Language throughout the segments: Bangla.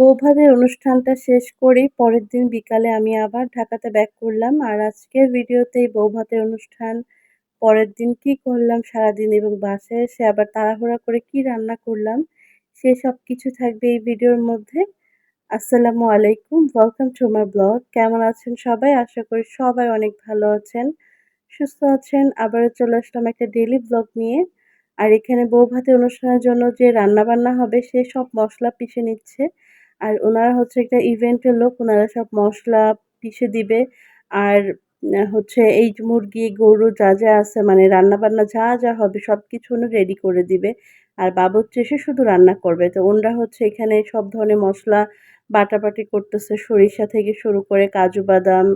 বৌভাতের অনুষ্ঠানটা শেষ করেই পরের দিন বিকালে আমি আবার ঢাকাতে ব্যাক করলাম। আর আজকের ভিডিওতেই বৌভাতের অনুষ্ঠান, পরের দিন কি করলাম সারাদিন এবং বাসায় এসে আবার তাড়াহুড়া করে কি রান্না করলাম, সে সব কিছু থাকবে এই ভিডিওর মধ্যে। আসসালামু আলাইকুম ওয়েলকাম টু মাই ব্লগ কেমন আছেন সবাই? আশা করি সবাই অনেক ভালো আছেন, সুস্থ আছেন। আবারও চলে আসলাম একটা ডেলি ব্লগ নিয়ে। আর এখানে বউ ভাতের অনুষ্ঠানের জন্য যে রান্না বান্না হবে, সে সব মশলা পিষে নিচ্ছে। আর ওনারা হচ্ছে একটা ইভেন্টের লোক, ওনারা সব মশলা পিষে দিবে। আর হচ্ছে এই মুরগি, গরু যা যা আছে মানে রান্না বান্না যা যা হবে সব কিছু উনি রেডি করে দিবে। আর বাবুর এসে শুধু রান্না করবে। তো ওনরা হচ্ছে এখানে সব ধরনের মশলা, বাটাবাটি করতেছে, সরিষা থেকে শুরু করে কাজু বাদাম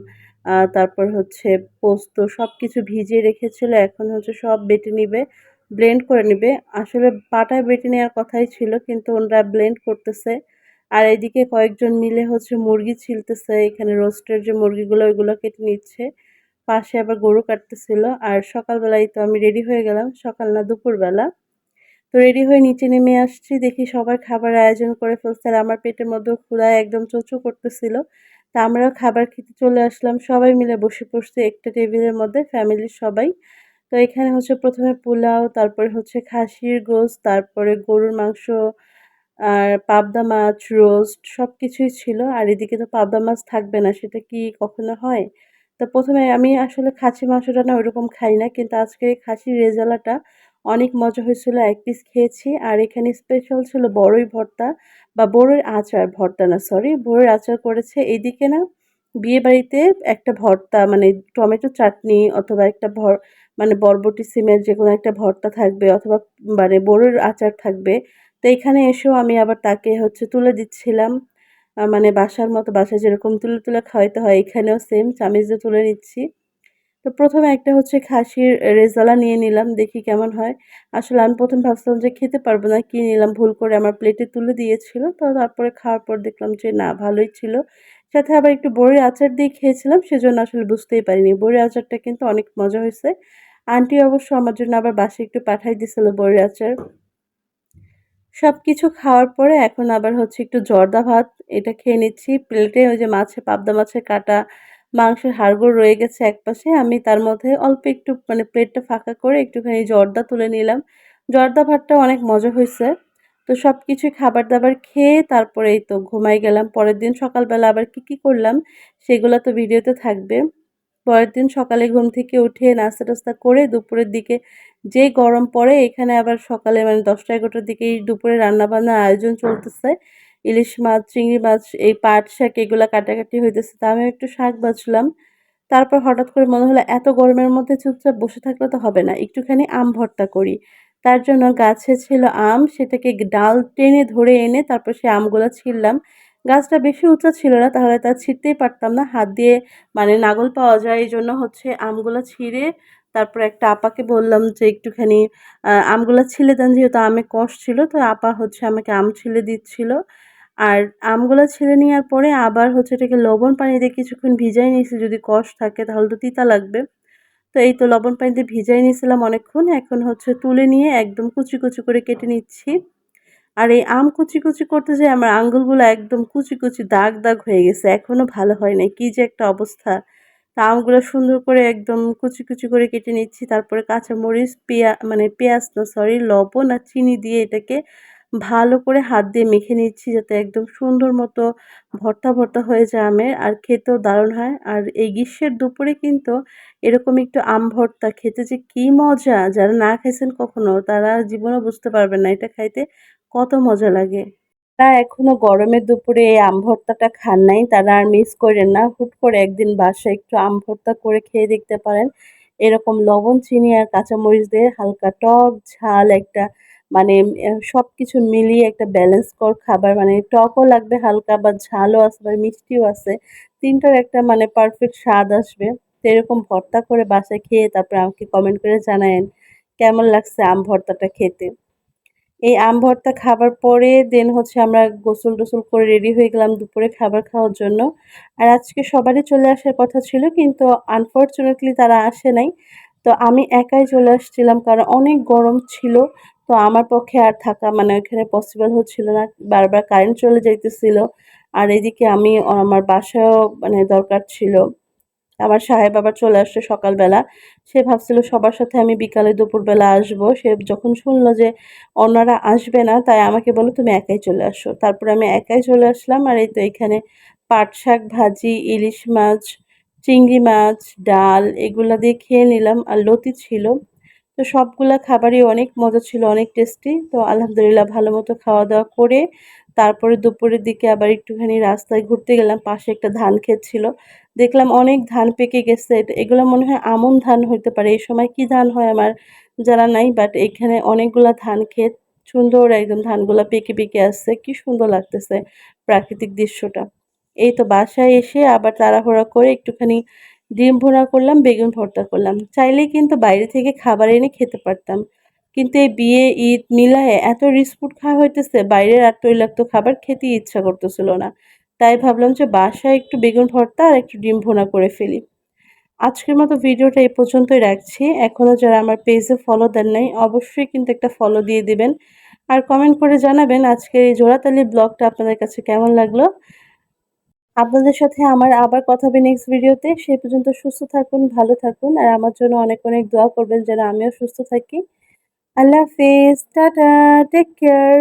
তারপর হচ্ছে পোস্ত সব কিছু ভিজিয়ে রেখেছিল। এখন হচ্ছে সব বেটে নিবে ব্লেন্ড করে নিবে। আসলে পাটায় বেটে নেওয়ার কথাই ছিল, কিন্তু ওনরা ব্লেন্ড করতেছে। আর এদিকে কয়েকজন মিলে হচ্ছে মুরগি ছিলতেছে, এখানে রোস্টের যে মুরগিগুলো, ওইগুলো কেটে নিচ্ছে। পাশে আবার গরু কাটতেছিল। আর সকালবেলায় তো আমি রেডি হয়ে গেলাম, সকাল না দুপুরবেলা। তো রেডি হয়ে নিচে নেমে আসছি, দেখি সবার খাবার আয়োজন করে ফেলছে। আর আমার পেটের মধ্যেও ক্ষুদায় একদম চোচো করতেছিল। তা আমরাও খাবার খেতে চলে আসলাম। সবাই মিলে বসে পড়ছি একটা টেবিলের মধ্যে ফ্যামিলির সবাই। তো এখানে হচ্ছে প্রথমে পোলাও, তারপরে হচ্ছে খাসির গোস তারপরে গরুর মাংস আর পাবদা মাছ, রোস্ট সব কিছুই ছিল। আর এদিকে তো পাবদা মাছ থাকবে না, সেটা কি কখনো হয়? তো প্রথমে আমি আসলে খাসি মাংসটা না ওইরকম খাই না, কিন্তু আজকে এই খাসির রেজালাটা অনেক মজা হয়েছিল, এক পিস খেয়েছি। আর এখানে স্পেশাল ছিল বড়ই ভর্তা বা বড়ই আচার, ভর্তা না সরি বড়ই আচার করেছে। এইদিকে না বিয়ে বাড়িতে একটা ভর্তা মানে টমেটো চাটনি অথবা একটা ভর মানে বরবটি সিমের যে কোনো একটা ভর্তা থাকবে অথবা মানে বড়ির আচার থাকবে। তো এখানে এসেও আমি আবার তাকে হচ্ছে তুলে দিচ্ছিলাম। মানে বাসার মতো বাসায় যেরকম তুলে তুলে খাওয়াইতে হয়, এখানেও সেম চামিচ তুলে নিচ্ছি। তো প্রথমে একটা হচ্ছে খাসির রেজালা নিয়ে নিলাম, দেখি কেমন হয়। আসলে আমি প্রথম ভাবছিলাম যে খেতে পারব না, কি নিলাম, ভুল করে আমার প্লেটে তুলে দিয়েছিল। তো তারপরে খাওয়ার পর দেখলাম যে না, ভালোই ছিল। সাথে আবার একটু বড়ি আচার দিয়ে খেয়েছিলাম, সেজন্য আসলে বুঝতেই পারিনি। বড়ি আচারটা কিন্তু অনেক মজা হয়েছে আন্টি অবশ্য আমার জন্য আবার বাসে একটু পাঠাই দিছিল বড়ি আচার। সব কিছু খাওয়ার পরে এখন আবার হচ্ছে একটু জর্দা ভাত, এটা খেয়ে নিচ্ছি। প্লেটে ওই যে মাছে, পাবদা মাছের কাটা, মাংসের হাড়গোড় রয়ে গেছে একপাশে। আমি তার মধ্যে অল্প একটু মানে প্লেটটা ফাঁকা করে একটুখানি জর্দা তুলে নিলাম। জর্দা ভাতটা অনেক মজা হয়েছে। তো সব কিছুই খাবার দাবার খেয়ে তারপরেই তো ঘুমাই গেলাম। পরের দিন সকালবেলা আবার কি কি করলাম, সেগুলো তো ভিডিওতে থাকবে। পরের দিন সকালে ঘুম থেকে উঠে নাস্তা টাস্তা করে দুপুরের দিকে যে গরম পড়ে, এখানে আবার সকালে মানে দশটা এগারোটার দিকে দুপুরে রান্নাবান্নার আয়োজন চলতেছে। ইলিশ মাছ, চিংড়ি মাছ, এই পাট শাক এগুলো কাটাকাটি হইতেছে। তা আমি একটু শাক বাছলাম। তারপর হঠাৎ করে মনে হলো, এত গরমের মধ্যে চুপচাপ বসে থাকলে তো হবে না, একটুখানি আম ভর্তা করি। তার জন্য গাছে ছিল আম, সেটাকে ডাল টেনে ধরে এনে তারপর সে আমগুলো ছিললাম গাছটা বেশি উঁচা ছিল না, তাহলে তা ছিঁড়তেই পারতাম না। হাত দিয়ে মানে নাগল পাওয়া যায় এই জন্য হচ্ছে আমগুলো ছিঁড়ে তারপর একটা আপাকে বললাম যে একটুখানি আমগুলো ছিলে দেন যেহেতু আমে কষ ছিল, তো আপা হচ্ছে আমাকে আম ছিলে দিচ্ছিল। আর আমগুলো ছিলে নেওয়ার পরে আবার হচ্ছে এটাকে লবণ পানিতে কিছুক্ষণ ভিজাই নিয়েছি, যদি কষ থাকে তাহলে তো তিতা লাগবে। তো এই তো লবণ পানিতে ভিজাই নিয়েছিলাম অনেকক্ষণ, এখন হচ্ছে তুলে নিয়ে একদম কুচি কুচি করে কেটে নিচ্ছি। আর এই আম কুচি কুচি করতে যে আমার আঙ্গুলগুলো একদম কুচি কুচি দাগ দাগ হয়ে গেছে এখনও ভালো হয় নাই। কী যে একটা অবস্থা। তা আমগুলো সুন্দর করে একদম কুচি কুচি করে কেটে নিচ্ছি, তারপরে কাঁচামরিচ পেঁয়া মানে পেঁয়াজ না সরি লবণ আর চিনি দিয়ে এটাকে ভালো করে হাত দিয়ে মেখে নিচ্ছি যাতে একদম সুন্দর মতো ভর্তা ভর্তা হয়ে যায় আমের, আর খেতেও দারুণ হয়। আর এই গ্রীষ্মের দুপুরে কিন্তু এরকম একটু আম ভর্তা, খেতে যে কী মজা! যারা না খেয়েছেন কখনো, তারা জীবনও বুঝতে পারবেন না এটা খাইতে। কত মজা লাগে। তা এখনও গরমের দুপুরে এই আম ভর্তাটা খান নাই, তারা আর মিস করেন না। হুট করে একদিন বাসায় একটু আম ভর্তা করে খেয়ে দেখতে পারেন। এরকম লবণ, চিনি আর কাঁচামরিচ দিয়ে হালকা টক ঝাল একটা মানে সব কিছু মিলিয়ে একটা ব্যালেন্স কর খাবার। মানে টকও লাগবে হালকা বা ঝালও আছে বা মিষ্টিও আছে। তিনটার একটা মানে পারফেক্ট স্বাদ আসবে। তো এরকম ভর্তা করে বাসায় খেয়ে তারপরে আমাকে কমেন্ট করে জানায়েন, কেমন লাগছে আম ভর্তাটা খেতে? এই আম ভর্তা খাবার পরে দেন হচ্ছে আমরা গোসল টোসল করে রেডি হয়ে গেলাম দুপুরে খাবার খাওয়ার জন্য। আর আজকে সবারই চলে আসার কথা ছিল, কিন্তু আনফর্চুনেটলি তারা আসে নাই। তো আমি একাই চলে আসছিলাম কারণ অনেক গরম ছিল, তো আমার পক্ষে আর থাকা মানে ওইখানে পসিবল হচ্ছিল না। বারবার কারেন্ট চলে যাইতেছিল। আর এদিকে আমি, আমার বাসায়ও মানে দরকার ছিল। আমার সাহেব আবার চলে আসছে সকালবেলা। সে ভাবছিল সবার সাথে আমি বিকালে দুপুরবেলা আসব। সে যখন শুনলো যে অন্যরা আসবে না, তাই আমাকে বলো তুমি একাই চলে আসো। তারপর আমি একাই চলে আসলাম। আর এই তো এখানে পাট শাক, ভাজি, ইলিশ মাছ, চিংড়ি মাছ, ডাল, এগুলা দিয়ে খেয়ে নিলাম। আর লতি ছিল। তো সবগুলা খাবারই অনেক মজা ছিল, অনেক টেস্টি। তো আলহামদুলিল্লাহ ভালো মতো খাওয়া দাওয়া করে তারপরে দুপুরের দিকে আবার একটুখানি রাস্তায় ঘুরতে গেলাম। পাশে একটা ধান ক্ষেত ছিল। দেখলাম অনেক ধান পেকে গেছে। এগুলো মনে হয় আমন ধান হইতে পারে। এই সময় কি ধান হয় আমার জানা নাই বাট এখানে অনেকগুলা ধান ক্ষেত, সুন্দর একদম ধানগুলা পেকে পেকে আসছে। কি সুন্দর লাগতেছে প্রাকৃতিক দৃশ্যটা। এই তো বাসায় এসে আবার তাড়াহুড়া করে একটুখানি ডিম ভুনা করলাম, বেগুন ভর্তা করলাম। চাইলেই কিন্তু বাইরে থেকে খাবার এনে খেতে পারতাম। কিন্তু এই বিয়ে, ঈদ মিলায়ে এত রিস্ক খাওয়া হইতেছে, বাইরের আর তৈলাক্ত খাবার খেতে ইচ্ছা করতেছিল না। তাই ভাবলাম যে বাসায় একটু বেগুন ভর্তা আর একটু ডিম ভোনা করে ফেলি। আজকের মতো ভিডিওটা এই পর্যন্তই রাখছি। এখনও যারা আমার পেজে ফলো দেন নাই, অবশ্যই কিন্তু একটা ফলো দিয়ে দিবেন। আর কমেন্ট করে জানাবেন আজকের এই জোড়াতালি ব্লগটা আপনাদের কাছে কেমন লাগল। আপনাদের সাথে আমার আবার কথা হবে নেক্সট ভিডিওতে। সেই পর্যন্ত সুস্থ থাকুন, ভালো থাকুন। আর আমার জন্য অনেক অনেক দোয়া করবেন যেন আমিও সুস্থ থাকি। আল্লাহ হাফিজ। টাটা। Take care